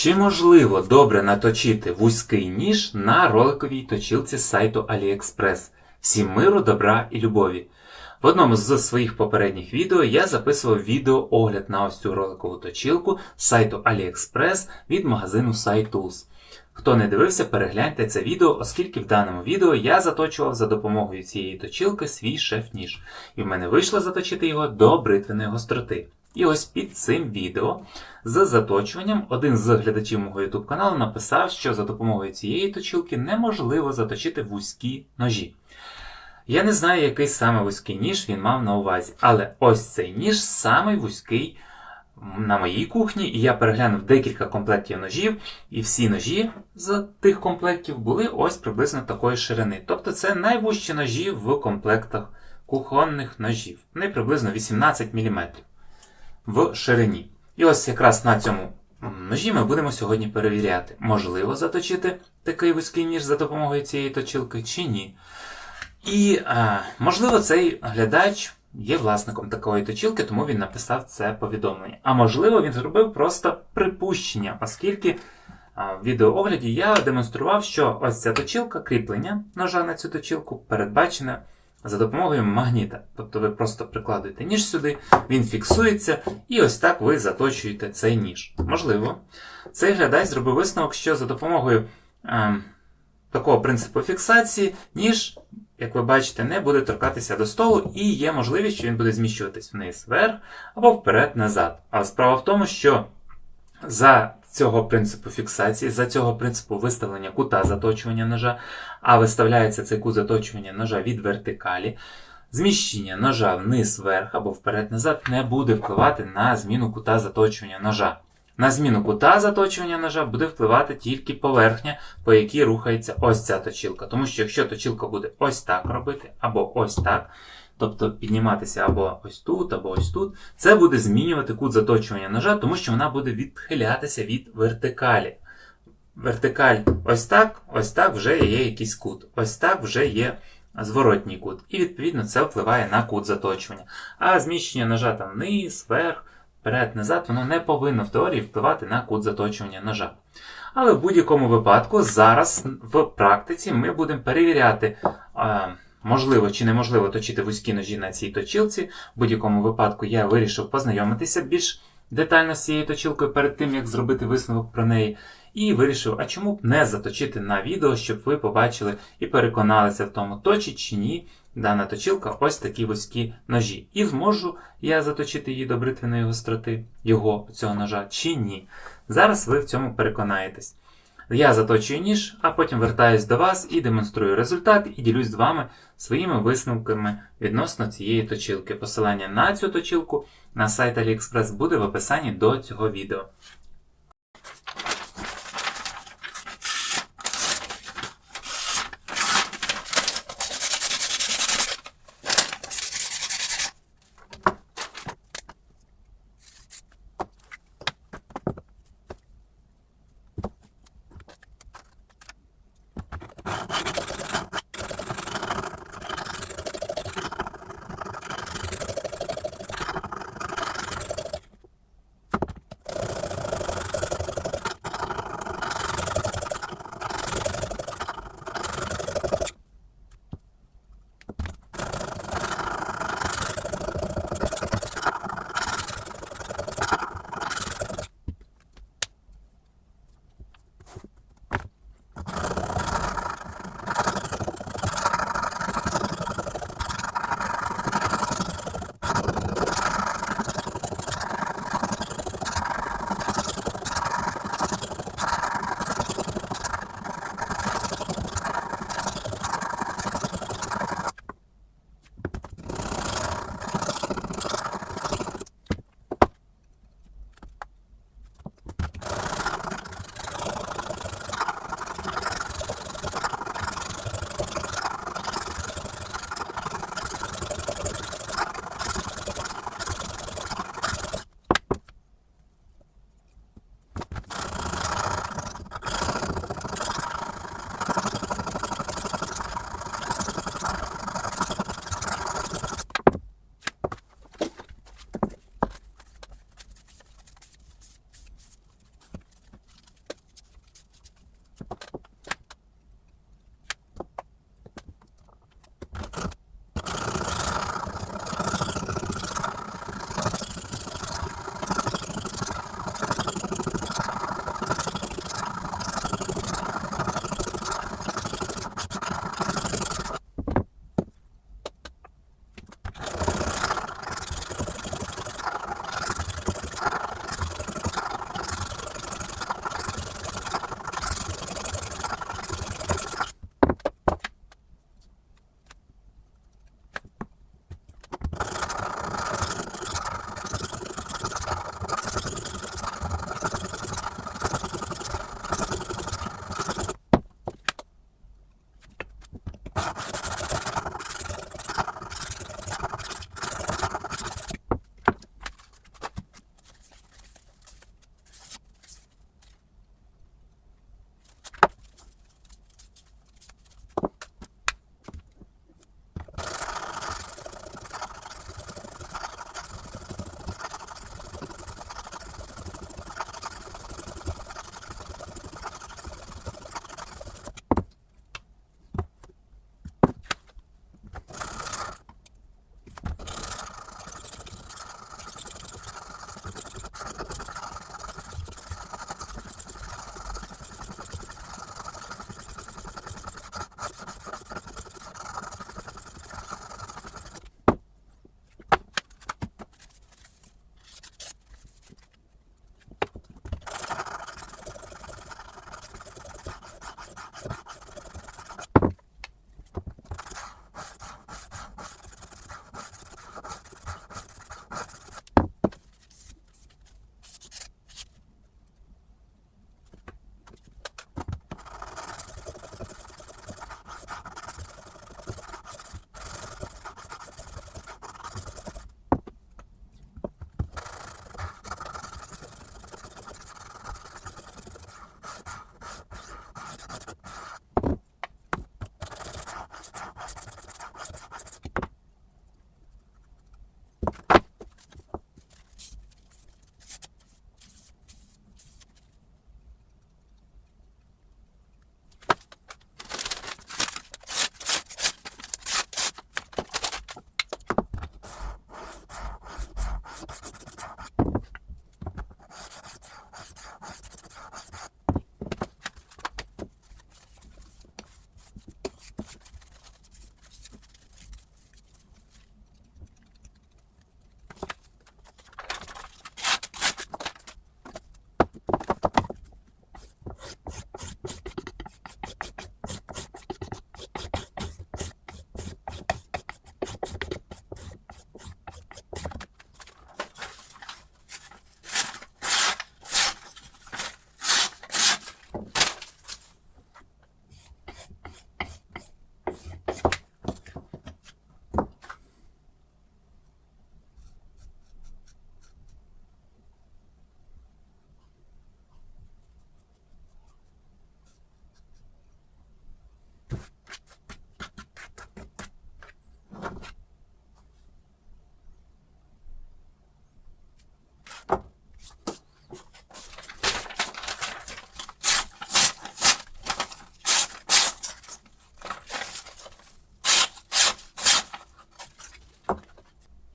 Чи можливо добре наточити вузький ніж на роликовій точілці з сайту AliExpress? Всім миру, добра і любові. В одному з своїх попередніх відео я записував відеоогляд на ось цю роликову точілку з сайту AliExpress від магазину SiteTools. Хто не дивився, перегляньте це відео, оскільки в даному відео я заточував за допомогою цієї точілки свій шеф-ніж, і в мене вийшло заточити його до бритвеної гостроти. І ось під цим відео з заточуванням один з глядачів мого YouTube каналу написав, що за допомогою цієї точілки неможливо заточити вузькі ножі. Я не знаю, який саме вузький ніж він мав на увазі, але ось цей ніж самий вузький на моїй кухні, і я переглянув декілька комплектів ножів, і всі ножі з тих комплектів були ось приблизно такої ширини. Тобто це найвужчі ножі в комплектах кухонних ножів. Вони приблизно 18 мм в ширині. І ось якраз на цьому ножі ми будемо сьогодні перевіряти, можливо заточити такий вузький ніж за допомогою цієї точилки чи ні. І, а, можливо, цей глядач є власником такої точилки, тому він написав це повідомлення. А можливо, він зробив просто припущення, оскільки в відеоогляді я демонстрував, що ось ця точилка, кріплення ножа на цю точилку передбачене за допомогою магніта. Тобто ви просто прикладуєте ніж сюди, він фіксується, і ось так ви заточуєте цей ніж. Можливо, цей глядач зробив висновок, що за допомогою е, такого принципу фіксації ніж, як ви бачите, не буде торкатися до столу, і є можливість, що він буде зміщуватись вниз вверх або вперед-назад. А справа в тому, що за цього принципу фіксації, за цього принципу виставлення кута заточування ножа, а виставляється цей кут заточування ножа від вертикалі, зміщення ножа вниз-вверх або вперед-назад не буде впливати на зміну кута заточування ножа. На зміну кута заточування ножа буде впливати тільки поверхня, по якій рухається ось ця точилка. Тому що якщо точилка буде ось так робити, або ось так, тобто підніматися або ось тут, або ось тут, це буде змінювати кут заточування ножа, тому що вона буде відхилятися від вертикалі. Вертикаль ось так, ось так вже є якийсь кут. Ось так вже є зворотній кут. І відповідно це впливає на кут заточування. А зміщення ножа там вниз, вверх, вперед, назад, воно не повинно в теорії впливати на кут заточування ножа. Але в будь-якому випадку зараз в практиці ми будемо перевіряти. е, Можливо чи неможливо точити вузькі ножі на цій точилці. В будь-якому випадку я вирішив познайомитися більш детально з цією точилкою перед тим, як зробити висновок про неї. І вирішив, а чому б не заточити на відео, щоб ви побачили і переконалися в тому, точить чи ні дана точилка ось такі вузькі ножі. І зможу я заточити її до бритвеної гостроти, його цього ножа, чи ні. Зараз ви в цьому переконаєтесь. Я заточую ніж, а потім вертаюсь до вас і демонструю результат, і ділюсь з вами своїми висновками відносно цієї точилки. Посилання на цю точилку на сайт AliExpress буде в описанні до цього відео.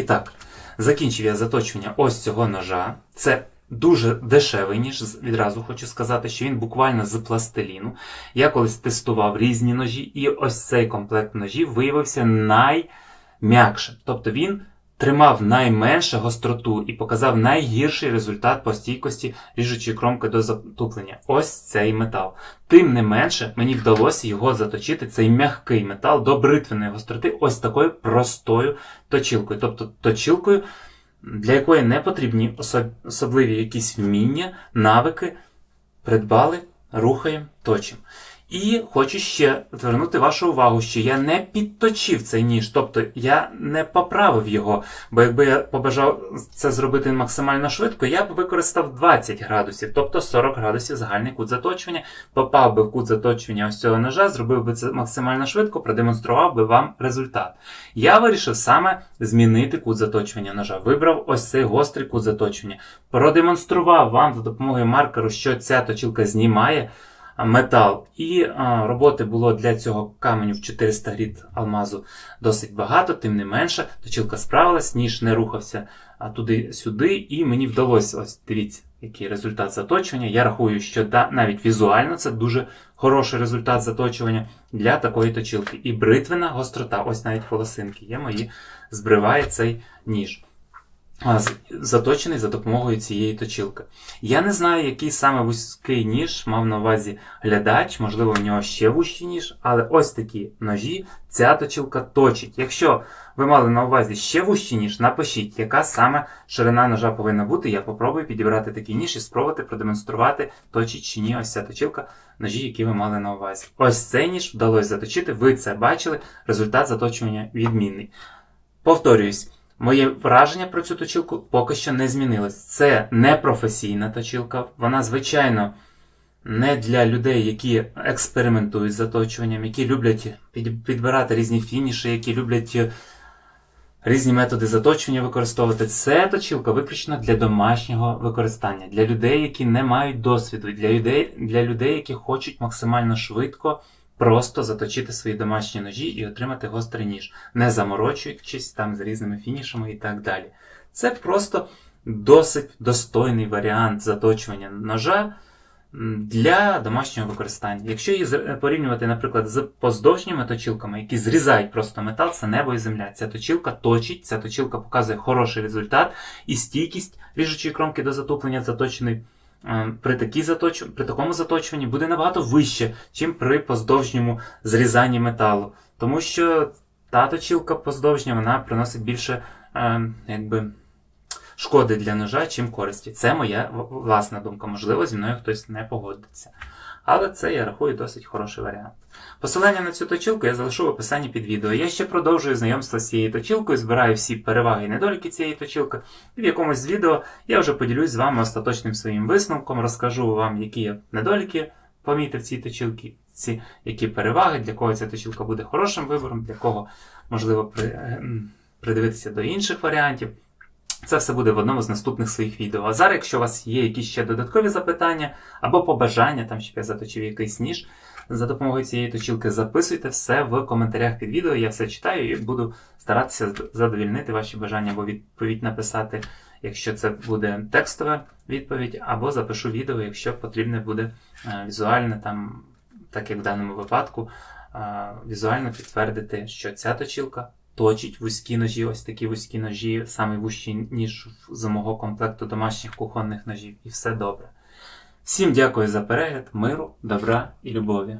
І так, закінчив я заточування ось цього ножа. Це дуже дешевий ніж, відразу хочу сказати, що він буквально з пластиліну. Я колись тестував різні ножі, і ось цей комплект ножів виявився найм'якшим. Тобто він тримав найменше гостроту і показав найгірший результат по стійкості ріжучої кромки до затуплення. Ось цей метал. Тим не менше, мені вдалося його заточити, цей м'який метал до бритвеної гостроти, ось такою простою точилкою. Тобто точилкою, для якої не потрібні осо- особливі якісь вміння, навики, придбали, рухаємо, точимо. І хочу ще звернути вашу увагу, що я не підточив цей ніж, тобто я не поправив його, бо якби я побажав це зробити максимально швидко, я б використав 20 градусів, тобто 40 градусів загальний кут заточування, попав би в кут заточування ось цього ножа, зробив би це максимально швидко, продемонстрував би вам результат. Я вирішив саме змінити кут заточування ножа. Вибрав ось цей гострий кут заточування, продемонстрував вам за допомогою маркеру, що ця точилка знімає метал. І а, роботи було для цього каменю в 400 гріт алмазу досить багато, тим не менше, точилка справилась, ніж не рухався туди-сюди, і мені вдалося, ось дивіться, який результат заточування. Я рахую, що да, навіть візуально це дуже хороший результат заточування для такої точилки. І бритвена гострота, ось навіть волосинки є мої, збриває цей ніж. Заточений за допомогою цієї точилки. Я не знаю, який саме вузький ніж мав на увазі глядач, можливо, в нього ще вущий ніж, але ось такі ножі ця точилка точить. Якщо ви мали на увазі ще вущий ніж, напишіть, яка саме ширина ножа повинна бути. Я попробую підібрати такий ніж і спробувати продемонструвати, точить чи ні ось ця точилка ножі, які ви мали на увазі. Ось цей ніж вдалося заточити, ви це бачили, результат заточування відмінний. Повторююсь. Моє враження про цю точилку поки що не змінилось. Це не професійна точилка. Вона, звичайно, не для людей, які експериментують з заточуванням, які люблять підбирати різні фініші, які люблять е, різні методи заточування використовувати. Це точилка виключно для домашнього використання, для людей, які не мають досвіду, для людей, для людей, які хочуть максимально швидко просто заточити свої домашні ножі і отримати гострий ніж, не заморочуючись там з різними фінішами і так далі. Це просто досить достойний варіант заточування ножа для домашнього використання. Якщо її порівнювати, наприклад, з поздовжніми точилками, які зрізають просто метал, це небо і земля. Ця точилка точить, ця точилка показує хороший результат і стійкість ріжучої кромки до затоплення заточеної е, при, такій заточ... при такому заточуванні буде набагато вище, ніж при поздовжньому зрізанні металу. Тому що та точілка поздовжня вона приносить більше е, якби, шкоди для ножа, чим користі. Це моя власна думка. Можливо, зі мною хтось не погодиться. Але це я рахую досить хороший варіант. Посилання на цю точилку я залишу в описанні під відео. Я ще продовжую знайомство з цією точилкою, збираю всі переваги і недоліки цієї точилки. І в якомусь з відео я вже поділюсь з вами остаточним своїм висновком, розкажу вам, які недоліки помітив цій точилці, ці, які переваги, для кого ця точилка буде хорошим вибором, для кого можливо при, е, придивитися до інших варіантів. Це все буде в одному з наступних своїх відео. А зараз, якщо у вас є якісь ще додаткові запитання або побажання, там щоб я заточив якийсь ніж за допомогою цієї точилки, записуйте все в коментарях під відео. Я все читаю і буду старатися задовільнити ваші бажання або відповідь написати, якщо це буде текстова відповідь, або запишу відео, якщо потрібне буде е, візуальне, там, так як в даному випадку, е, візуально підтвердити, що ця точилка точить вузькі ножі, ось такі вузькі ножі, саме вущі ніж з мого комплекту домашніх кухонних ножів, і все добре. Всім дякую за перегляд, миру, добра і любові.